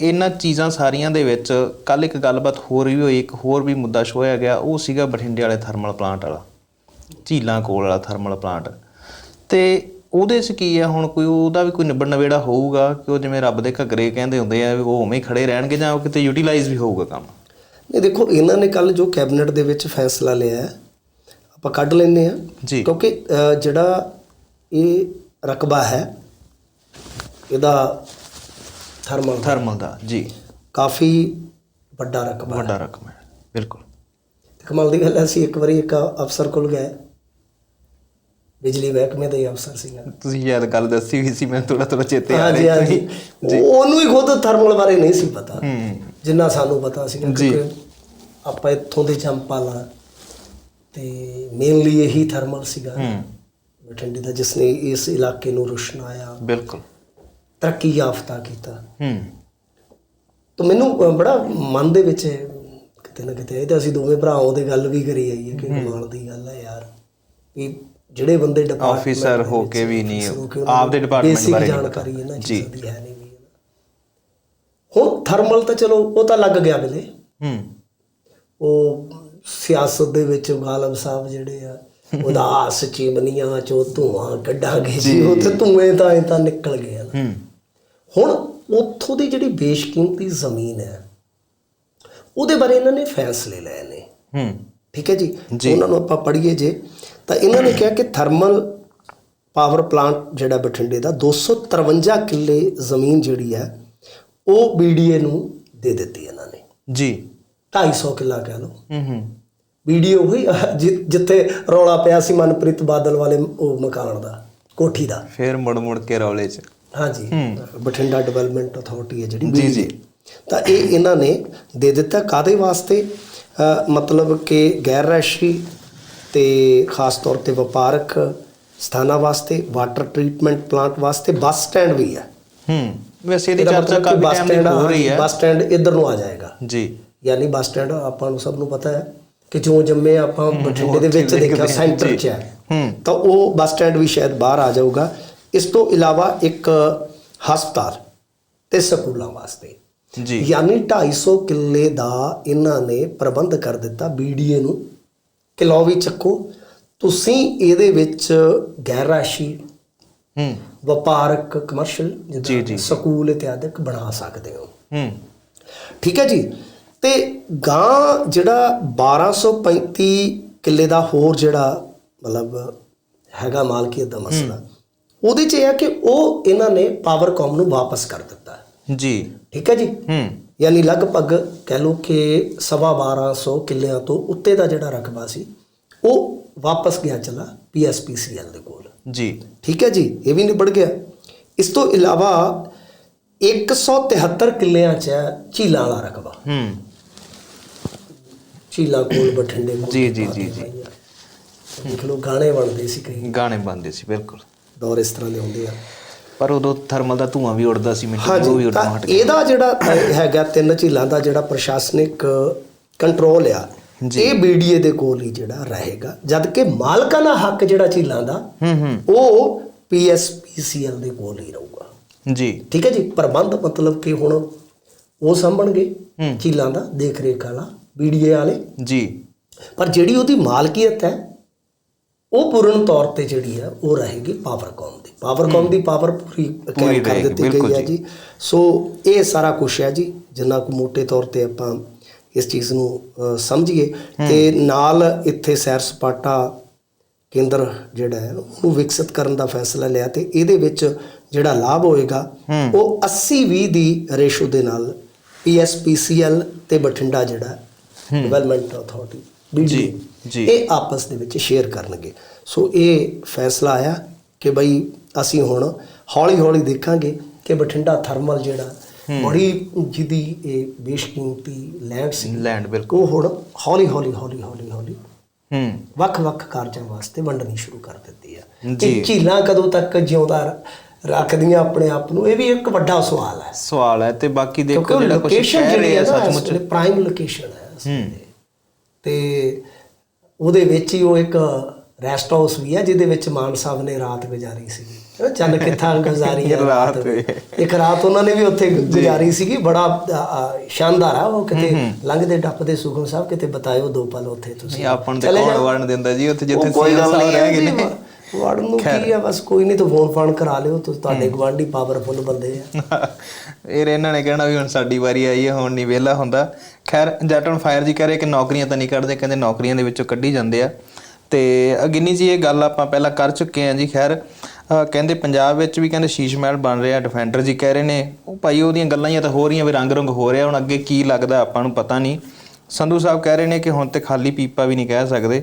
ਇਹਨਾਂ ਚੀਜ਼ਾਂ ਸਾਰੀਆਂ ਦੇ ਵਿੱਚ ਕੱਲ ਇੱਕ ਗੱਲਬਾਤ ਹੋਰ ਵੀ ਹੋਈ ਇੱਕ ਹੋਰ ਵੀ ਮੁੱਦਾ ਛੋਇਆ ਗਿਆ ਉਹ ਸੀਗਾ ਬਠਿੰਡੇ ਵਾਲੇ ਥਰਮਲ ਪਲਾਂਟ ਵਾਲਾ ਝੀਲਾਂ ਕੋਲ ਵਾਲਾ ਥਰਮਲ ਪਲਾਂਟ ਤੇ ਉਹਦੇ 'ਚ ਕੀ ਆ ਹੁਣ ਕੋਈ ਉਹਦਾ ਵੀ ਕੋਈ ਨਿਬੜ ਨਵੇੜਾ ਹੋਊਗਾ ਕਿ ਉਹ ਜਿਵੇਂ ਰੱਬ ਦੇ ਘੱਗਰੇ ਕਹਿੰਦੇ ਹੁੰਦੇ ਆ ਉਹ ਉਵੇਂ ਹੀ ਖੜੇ ਰਹਿਣਗੇ ਜਾਂ ਉਹ ਕਿਤੇ ਯੂਟਿਲਾਈਜ਼ ਵੀ ਹੋਊਗਾ ਕੰਮ? ਨਹੀਂ ਦੇਖੋ ਇਹਨਾਂ ਨੇ ਕੱਲ ਜੋ ਕੈਬਨਿਟ ਦੇ ਵਿੱਚ ਫੈਸਲਾ ਲਿਆ ਹੈ, ਆਪਾਂ ਕੱਢ ਲੈਨੇ ਆ ਜੀ। ਕਿਉਂਕਿ ਜਿਹੜਾ ਇਹ ਰਕਬਾ ਹੈ ਇਹਦਾ ਥਰਮਲ ਥਰਮਲ ਦਾ ਜੀ। ਕਾਫੀ ਵੱਡਾ ਰਕਬਾ ਵੱਡਾ ਰਕਮ ਹੈ ਬਿਲਕੁਲ। ਤੇ ਕਮਾਲ ਦੀ ਗੱਲ ਹੈ ਅਸੀਂ ਇੱਕ ਵਾਰੀ ਇੱਕ ਅਫਸਰ ਕੋਲ ਗਏ। ਬਿਜਲੀ ਮਹਿਕਮੇ ਦਾ ਅਫਸਰ ਸੀਗਾ। ਤੁਸੀਂ ਯਾਦ ਗੱਲ ਦੱਸੀ ਹੋਈ ਸੀ ਮੈਨੂੰ ਥੋੜਾ ਥੋੜਾ ਚੇਤੇ ਆ ਰਿਹਾ ਹਾਂਜੀ ਉਹ- ਉਹਨੂੰ ਹੀ ਖੁਦ ਥਰਮਲ ਬਾਰੇ ਨਹੀਂ ਸੀ ਪਤਾ। ਜਿੰਨਾ ਸਾਨੂੰ ਪਤਾ ਸੀ ਜੀ। ਕਿਉਂਕਿ ਆਪਾਂ ਇੱਥੋਂ ਦੇ ਚੰਪਾਲਾ ਤੇ ਮੇਨਲੀ ਇਹੀ ਥਰਮਲ ਸੀਗਾ। ਬਠਿੰਡੇ ਦਾ ਜਿਸ ਨੇ ਇਸ ਇਲਾਕੇ ਨੂੰ ਰੁਸ਼ਨਾਇਆ। ਬਿਲਕੁਲ। ਤਰੱਕੀ ਯਾਫਤਾ ਕੀਤਾ। ਹੂੰ। ਤਾਂ ਮੈਨੂੰ ਬੜਾ ਮਨ ਦੇ ਵਿੱਚ ਕਿਤੇ ਨਾ ਕਿਤੇ ਇਹ ਤਾਂ ਅਸੀਂ ਦੋਵੇਂ ਭਰਾਵਾਂ ਦੇ ਗੱਲ ਵੀ ਕਰੀ ਆਈਏ ਕਿ ਕਮਾਲ ਦੀ ਗੱਲ ਹੈ ਯਾਰ ਵੀ ਜਿਹੜੇ ਬੰਦੇ ਡਿਪਾਰਟਮੈਂਟ Officer ਹੋ ਕੇ ਵੀ ਨਹੀਂ, ਆਪਦੇ basic ਬਾਰੇ ਜਾਣਕਾਰੀ। ਇਹਨਾਂ। ਚੀਜ਼ਾਂ ਦੀ ਹੈ ਨਹੀਂ ਹੁਣ ਥਰਮਲ ਤਾਂ ਚਲੋ ਉਹ ਤਾਂ ਲੱਗ ਗਿਆ ਵੇਲੇ ਹੂੰ। ਉਹ ਸਿਆਸਤ ਦੇ ਵਿੱਚ ਗਾਲਬ ਸਾਹਿਬ ਜਿਹੜੇ ਆ ਉਦਾਸ ਚਿਮਨੀਆਂ ਚੋਂ ਧੂਆਂ ਕੱਢਾਂਗੇ ਜੀ ਉੱਥੇ ਧੂਏ ਤਾਂ ਇਹ ਤਾਂ ਨਿਕਲ ਨਾ। ਹੂੰ। ਹੁਣ ਉੱਥੋਂ ਦੀ ਜਿਹੜੀ ਬੇਸ਼ਕੀਮਤੀ ਜ਼ਮੀਨ ਹੈ ਉਹਦੇ ਬਾਰੇ ਇਹਨਾਂ ਨੇ ਫੈਸਲੇ ਲਏ ਨੇ। ਹੂੰ। ਠੀਕ ਹੈ ਜੀ। ਉਹਨਾਂ ਨੂੰ ਆਪਾਂ ਪੜ੍ਹੀਏ ਜੇ। ਤਾਂ ਇਹਨਾਂ ਨੇ ਕਿਹਾ ਕਿ ਥਰਮਲ ਪਾਵਰ ਪਲਾਂਟ ਜਿਹੜਾ ਬਠਿੰਡੇ ਦਾ 253 ਕਿੱਲੇ ਜ਼ਮੀਨ ਜਿਹੜੀ ਹੈ ਉਹ ਬੀਡੀਏ ਨੂੰ ਦੇ ਦਿੱਤੀ ਇਹਨਾਂ ਨੇ। ਜੀ। 250 ਕਿੱਲਾ ਕਹਿ ਲਓ। ਹੂੰ ਹੂੰ। ਵੀਡੀਓ ਹੋਈ ਜਿੱਥੇ ਰੌਲਾ ਪਿਆ ਸੀ ਮਨਪ੍ਰੀਤ ਬਾਦਲ ਵਾਲੇ ਉਹ ਮਕਾਨ ਦਾ ਕੋਠੀ ਦਾ। ਫੇਰ ਮੁੜ ਮੁੜ ਕੇ ਰੌਲੇ 'ਚ। ਹਾਂਜੀ। ਬਠਿੰਡਾ ਡਿਵੈਲਪਮੈਂਟ ਅਥਾਰਟੀ ਹੈ ਜਿਹੜੀ। ਜੀ, ਜੀ। ਤਾਂ ਇਹ ਇਹਨਾਂ ਨੇ ਦੇ ਦਿੱਤਾ ਕਾਦੇ ਵਾਸਤੇ? ਮਤਲਬ ਕਿ ਗੈਰ ਰਾਸ਼ੀ ਤੇ ਖਾਸ ਤੌਰ ਤੇ ਵਪਾਰਕ ਸਥਾਨਾਂ ਵਾਸਤੇ ਵਾਟਰ ਟ੍ਰੀਟਮੈਂਟ ਪਲਾਂਟ ਵਾਸਤੇ ਬੱਸ ਸਟੈਂਡ ਵੀ ਹੈ। ਹੂੰ। ਵੈਸੇ ਇਹਦੀ ਚਰਚਾ ਕਾਫੀ ਬੱਸ ਟਾਈਮ ਦੀ ਸਟੈਂਡ ਹੋ ਰਹੀ ਹੈ। ਬੱਸ ਸਟੈਂਡ ਇੱਧਰ ਨੂੰ ਆ ਜਾਏਗਾ। ਜੀ। ਯਾਨੀ ਬੱਸ ਸਟੈਂਡ ਆਪਾਂ ਨੂੰ ਸਭ ਨੂੰ ਪਤਾ ਹੈ ਕਿ ਜੋ ਜੰਮੇ ਆਪਾਂ ਬਠਿੰਡੇ ਦੇ ਵਿੱਚ ਦੇਖਿਆ ਸੈਂਟਰ। 'ਚ ਹੈ। ਹੂੰ। ਤਾਂ ਉਹ ਬੱਸ ਸਟੈਂਡ ਵੀ ਸ਼ਾਇਦ ਬਾਹਰ ਆ ਜਾਊਗਾ। ਇਸ ਤੋਂ ਇਲਾਵਾ ਇੱਕ ਹਸਪਤਾਲ ਤੇ ਸਕੂਲਾਂ ਵਾਸਤੇ। ਜੀ। ਯਾਨੀ 250 ਕਿੱਲੇ ਦਾ ਇਹਨਾਂ ਨੇ ਪ੍ਰਬੰਧ ਕਰ ਦਿੱਤਾ ਬੀਡੀਏ ਨੂੰ। ਕਿ ਲਓ ਵੀ ਚੱਕੋ। ਤੁਸੀਂ ਇਹਦੇ ਵਿੱਚ ਗੈਰ ਰਾਸ਼ੀ ਹੂੰ। ਵਪਾਰਕ ਕਮਰਸ਼ੀਅਲ ਜਿੱਦਾਂ। ਸਕੂਲ ਇਤਿਆਦਿਕ ਬਣਾ ਸਕਦੇ ਹੋ। ਹੂੰ। ਠੀਕ ਹੈ ਜੀ? ਤੇ ਗਾਂ ਜਿਹੜਾ 1235 ਕਿੱਲੇ ਦਾ ਹੋਰ ਜਿਹੜਾ ਮਤਲਬ ਹੈਗਾ ਮਾਲਕੀਅਤ ਦਾ ਮਸਲਾ ਉਹਦੇ 'ਚ ਇਹ ਹੈ ਕਿ ਉਹ ਇਹਨਾਂ ਨੇ ਪਾਵਰਕਾਮ ਨੂੰ ਵਾਪਸ ਕਰ ਦਿੱਤਾ। ਜੀ। ਠੀਕ ਹੈ ਜੀ? ਹੂੰ। ਯਾਨੀ ਲਗਭਗ ਕਹਿ ਲਓ ਕਿ ਸਵਾ 1200 ਕਿੱਲਿਆਂ ਤੋਂ ਉੱਤੇ ਦਾ ਜਿਹੜਾ ਰਕਬਾ ਸੀ ਉਹ ਵਾਪਸ ਗਿਆ ਚਲਾ ਪੀਐਸਪੀਸੀਐਲ ਦੇ ਕੋਲ। ਜੀ। ਠੀਕ ਹੈ ਜੀ? ਇਹ ਵੀ ਨਿਬੜ ਗਿਆ। ਇਸ ਤੋਂ ਇਲਾਵਾ 173 ਕਿੱਲਿਆਂ 'ਚ ਹੈ ਝੀਲਾਂ ਵਾਲਾ ਰਕਬਾ। ਹੂੰ। ਝੀਲਾਂ ਕੋਲ ਬਠਿੰਡੇ ਕੋਲ ਜੀ, ਜੀ, ਜੀ, ਜੀ। ਦੇਖ ਲਓ ਗਾਣੇ ਬਣਦੇ ਸੀ ਕਈ। ਗਾਣੇ ਬੰਦੇ ਸੀ ਬਿਲਕੁਲ। ਦੌਰ ਇਸ ਤਰ੍ਹਾਂ ਦੇ ਹੁੰਦੇ ਆ। ਪਰ ਉਦੋਂ ਥਰਮਲ ਦਾ ਧੂਆਂ ਵੀ ਉੱਡਦਾ ਸੀ ਮਿੰਟ ਉਹ ਵੀ ਤਾਂ ਹਟ ਗਿਆ। ਇਹਦਾ ਜਿਹੜਾ ਹੈਗਾ ਤਿੰਨ ਝੀਲਾਂ ਦਾ ਜਿਹੜਾ ਪ੍ਰਸ਼ਾਸਨਿਕ ਕੰਟਰੋਲ ਆ। ਇਹ ਬੀਡੀਏ ਦੇ ਕੋਲ ਹੀ ਜਿਹੜਾ ਰਹੇਗਾ। ਜਦ ਕਿ ਮਾਲਕਾਨਾ ਹੱਕ ਜਿਹੜਾ ਝੀਲਾਂ ਦਾ ਹੂੰ ਹੂੰ। ਉਹ ਪੀਐਸਪੀਸੀਐਲ ਦੇ ਕੋਲ ਹੀ ਰਹੂਗਾ। ਜੀ। ਠੀਕ ਹੈ ਜੀ? ਪ੍ਰਬੰਧ ਮਤਲਬ ਕਿ ਹੁਣ ਉਹ ਸਾਂਭਣਗੇ। ਝੀਲਾਂ ਦਾ ਦੇਖ ਰੇਖ ਵਾਲਾ ਬੀਡੀਏ ਵਾਲੇ। ਜੀ। ਪਰ ਜਿਹੜੀ ਉਹਦੀ ਮਾਲਕੀਅਤ ਹੈ ਉਹ ਪੂਰਨ ਤੌਰ ਤੇ ਜਿਹੜੀ ਹੈ ਉਹ ਰਹੇਗੀ ਪਾਵਰਕਾਮ ਦੀ। ਪਾਵਰਕਾਮ ਦੀ ਪਾਵਰ ਪੂਰੀ ਕਰ ਦਿੱਤੀ ਗਈ ਹੈ ਜੀ। ਸੋ ਇਹ ਸਾਰਾ ਕੁਝ ਹੈ ਜੀ ਜਿੰਨਾ ਕੁ ਮੋٹے ਤੌਰ ਤੇ ਆਪਾਂ ਇਸ ਚੀਜ਼ ਨੂੰ ਸਮਝੀਏ ਤੇ ਨਾਲ ਇੱਥੇ ਸੈਰ ਸਪਾਟਾ ਕੇਂਦਰ ਜਿਹੜਾ ਹੈ ਉਹਨੂੰ ਵਿਕਸਿਤ ਕਰਨ ਦਾ ਫੈਸਲਾ ਲਿਆ ਤੇ ਇਹਦੇ ਵਿੱਚ ਜਿਹੜਾ ਲਾਭ ਹੋਏਗਾ ਉਹ 80 20 ਦੀ ਰੇਸ਼ੋ ਦੇ ਨਾਲ ਪੀਐਸਪੀਸੀਐਲ ਤੇ ਬਠਿੰਡਾ ਜਿਹੜਾ ਡਿਵੈਲਪਮੈਂਟ ਅਥਾਰਟੀ ਜੀ। ਇਹ ਆਪਸ ਦੇ ਵਿੱਚ ਸ਼ੇਅਰ ਕਰਨਗੇ। ਸੋ ਇਹ ਫੈਸਲਾ ਆਇਆ ਕਿ ਬਈ ਅਸੀਂ ਹੁਣ ਹੌਲੀ ਹੌਲੀ ਦੇਖਾਂਗੇ ਕਿ ਬਠਿੰਡਾ ਥਰਮਲ ਜਿਹੜਾ ਬੜੀ ਜਿਹਦੀ ਇਹ ਬੇਸ਼ਕੀਮਤੀ ਲੈਂਡ ਸੀ ਲੈਂਡ ਬਿਲਕੁਲ। ਉਹ ਹੁਣ ਹੌਲੀ ਹੌਲੀ ਹੌਲੀ ਹੌਲੀ ਹੌਲੀ ਹੂੰ। ਵੱਖ-ਵੱਖ ਕਾਰਜਾਂ ਵਾਸਤੇ ਵੰਡਣੀ ਸ਼ੁਰੂ ਕਰ ਦਿੱਤੀ ਆ। ਜੀ। ਇਹ ਝੀਲਾਂ ਕਦੋਂ ਤੱਕ ਜਿਉਂਦਾ ਰੱਖਦੀਆਂ ਆਪਣੇ ਆਪ ਨੂੰ ਇਹ ਵੀ ਇੱਕ ਵੱਡਾ ਸਵਾਲ ਹੈ। ਸਵਾਲ ਹੈ ਤੇ ਬਾਕੀ ਦੇਖੋ ਜਿਹੜਾ ਕੁਝ ਰਹੇ ਹੈ ਸੱਚਮੁੱਚ ਪ੍ਰਾਈਮ ਲੋਕੇਸ਼ਨ ਹੈ। ਤੇ ਉਹਦੇ ਵਿੱਚ ਹੀ ਉਹ ਇੱਕ ਰੈਸਟ ਹਾਊਸ ਵੀ ਹੈ ਜਿਹਦੇ ਵਿੱਚ ਮਾਨ ਸਾਹਿਬ ਨੇ ਰਾਤ ਗੁਜ਼ਾਰੀ ਸੀ ਚੱਲ ਕਿੱਥਾਂ ਗੁਜ਼ਾਰੀ ਹੈ ਰਾਤ। ਇੱਕ ਰਾਤ ਉਹਨਾਂ ਨੇ ਵੀ ਉੱਥੇ ਗੁਜ਼ਾਰੀ ਸੀਗੀ ਬੜਾ ਸ਼ਾਨਦਾਰ ਆ ਉਹ ਕਿਤੇ ਲੰਘਦੇ ਟੱਪਦੇ ਸੁਖਮ ਸਾਹਿਬ ਕਿਤੇ ਬਤਾਇਓ ਦੋ ਪਲ ਉੱਥੇ ਤੁਸੀਂ। ਆਪਾਂ ਨੂੰ ਕੌਣ। ਵੜਨ ਦਿੰਦਾ ਜੀ ਉੱਥੇ ਜਿੱਥੇ ਗੱਲ ਸਾਹਿਬ ਨਹੀਂ ਰਹਿ ਗਏ ਨੇ। ਵੜਨ ਨੂੰ ਕੀ ਆ ਬਸ ਕੋਈ ਨਹੀਂ ਤਾਂ ਫੋਨ ਫਾਨ ਕਰਾ ਲਿਓ ਤੁਸੀਂ ਤੁਹਾਡੇ ਗਵਾਂਢੀ ਪਾਵਰਫੁੱਲ ਬੰਦੇ ਆ। ਇਹ ਇਹਨਾਂ ਨੇ ਕਹਿਣਾ ਵੀ ਹੁਣ ਸਾਡੀ ਵਾਰੀ ਆਈ ਹੈ ਹੁਣ ਨਹੀਂ ਵਿਹਲਾ ਹੁੰਦਾ। ਖੈਰ ਜੱਟ ਔਨ ਫਾਇਰ ਜੀ ਕਹ ਰਹੇ ਕਿ ਨੌਕਰੀਆਂ ਤਾਂ ਨਹੀਂ ਕੱਢਦੇ ਕਹਿੰਦੇ ਨੌਕਰੀਆਂ ਦੇ ਵਿੱਚੋਂ ਕੱਢੀ ਜਾਂਦੇ ਆ। ਤੇ ਅਗਿੰਨੀ ਜੀ, ਇਹ ਗੱਲ ਆਪਾਂ ਪਹਿਲਾਂ ਕਰ ਚੁੱਕੇ ਹਾਂ ਜੀ, ਖੈਰ ਕਹਿੰਦੇ ਪੰਜਾਬ ਵਿੱਚ ਵੀ ਕਹਿੰਦੇ ਸ਼ੀਸ਼ ਮਹਿਲ ਬਣ ਰਿਹਾ ਡਿਫੈਂਡਰ ਜੀ ਕਹਿ ਰਹੇ ਨੇ, ਉਹ ਭਾਈ ਉਹਦੀਆਂ ਗੱਲਾਂ ਹੀ ਤਾਂ ਹੋ ਰਹੀਆਂ ਵੀ ਰੰਗ ਰੰਗ ਹੋ ਰਿਹਾ, ਹੁਣ ਅੱਗੇ ਕੀ ਲੱਗਦਾ ਆਪਾਂ ਨੂੰ ਪਤਾ ਨਹੀਂ। ਸੰਧੂ ਸਾਹਿਬ ਕਹਿ ਰਹੇ ਨੇ ਕਿ ਹੁਣ ਤੇ ਖਾਲੀ ਪੀਪਾ ਵੀ ਨਹੀਂ ਕਹਿ ਸਕਦੇ।